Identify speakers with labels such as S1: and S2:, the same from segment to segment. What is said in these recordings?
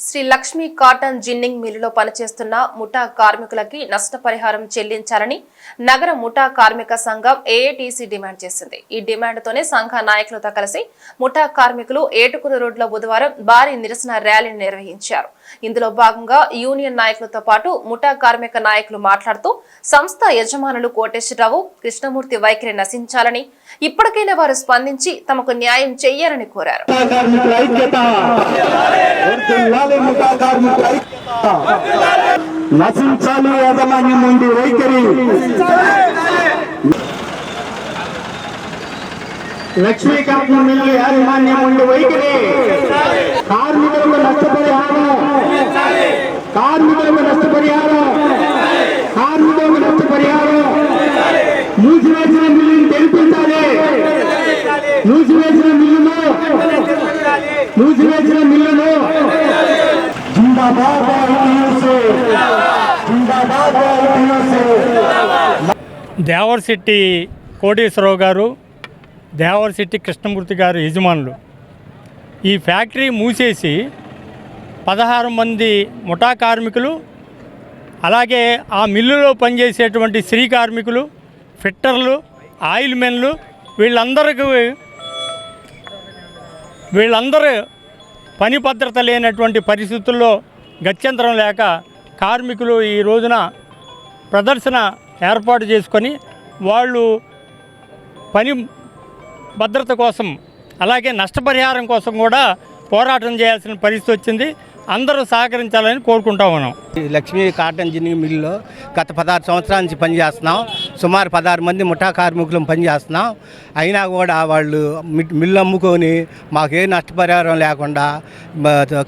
S1: Shri Lakshmi cotton ginning మిల్లులో పనిచేస్తున్న ముఠా కార్మికులకి నష్టపరిహారం చెల్లించాలని నగర ముఠా కార్మిక సంఘం ఏఐటీసీ డిమాండ్ చేసింది. ఈ డిమాండ్తోనే సంఘ నాయకులతో కలిసి ముఠా కార్మికులు ఏటుకుల రోడ్లో బుధవారం భారీ నిరసన ర్యాలీని నిర్వహించారు. ఇందులో భాగంగా యూనియన్ నాయకులతో పాటు ముఠా కార్మిక నాయకులు మాట్లాడుతూ సంస్థ యజమానులు కోటేశ్వరరావు కృష్ణమూర్తి వైఖరి నశించాలని ఇప్పటికైనా వారు స్పందించి తమకు న్యాయం చేయాలని కోరారు.
S2: కార్మికుల ఐక్యత. నశించాలి యాజమాన్యం నుండి వైఖరి. లక్ష్మీకాంత్ మిల్లు యాజమాన్యం నుండి వైఖరి. కార్మికులకు నష్టపరిహారం. కార్మికులకు నష్టపరిహారం. కార్మికులకు నష్టపరిహారం. మూసివేసిన మిల్లుని తెరిపించాలి. మూసివేసిన మిల్లును. మూసివేసిన మిల్లును. జిందాబాద్
S3: దేవరశెట్టి కోటేశ్వరరావు గారు దేవరశెట్టి కృష్ణమూర్తి గారు యజమానులు. ఈ ఫ్యాక్టరీ మూసేసి పదహారు మంది ముఠా కార్మికులు అలాగే ఆ మిల్లులో పనిచేసేటువంటి స్త్రీ కార్మికులు ఫిట్టర్లు ఆయిల్ మెన్లు వీళ్ళందరికీ వీళ్ళందరూ పని భద్రత లేనటువంటి పరిస్థితుల్లో గత్యంతరం లేక కార్మికులు ఈ రోజున ప్రదర్శన ఏర్పాటు చేసుకొని వాళ్ళు పని భద్రత కోసం అలాగే నష్టపరిహారం కోసం కూడా పోరాటం చేయాల్సిన పరిస్థితి వచ్చింది. అందరూ సహకరించాలని కోరుకుంటా ఉన్నాం.
S4: ఈ లక్ష్మీ కాటన్ జిన్నింగ్ మిల్లులో గత పదహారు సంవత్సరాల నుంచి పనిచేస్తున్నాం. సుమారు పదహారు మంది ముఠా కార్మికులు పనిచేస్తున్నాం. అయినా కూడా వాళ్ళు మి- మిల్లు అమ్ముకొని మాకే నష్టపరిహారం లేకుండా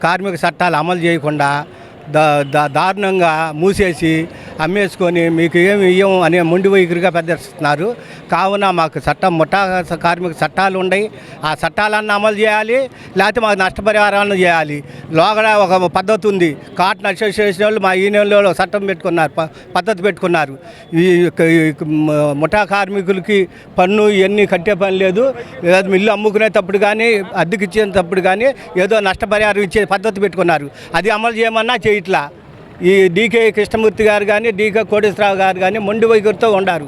S4: కార్మిక చట్టాలు అమలు చేయకుండా దా దా దారుణంగా మూసేసి అమ్మేసుకొని మీకు ఏమి ఇయ్యం అనే ముండి వైఖరిగా ప్రదర్శిస్తున్నారు. కావున మాకు చట్టం ముఠా కార్మిక చట్టాలు ఉన్నాయి ఆ చట్టాలన్నీ అమలు చేయాలి లేకపోతే మాకు నష్టపరిహారాలను చేయాలి. లోగడ ఒక పద్ధతి ఉంది. కాటన్ అసోసియేషన్ వాళ్ళు మా యూనియన్లో చట్టం పెట్టుకున్నారు పద్ధతి పెట్టుకున్నారు. ఈ ముఠా కార్మికులకి పన్ను ఇవన్నీ కట్టే పని లేదు. లేదా మిల్లు అమ్ముకునేటప్పుడు కానీ అద్దెకి ఇచ్చేటప్పుడు కానీ ఏదో నష్టపరిహారం ఇచ్చే పద్ధతి పెట్టుకున్నారు. అది అమలు చేయమన్నా చేయట్లా. ఈ డీకే కృష్ణమూర్తి గారు కానీ డీకే కోటేశ్వరరావు గారు కానీ మొండి వైఖరితో ఉండారు.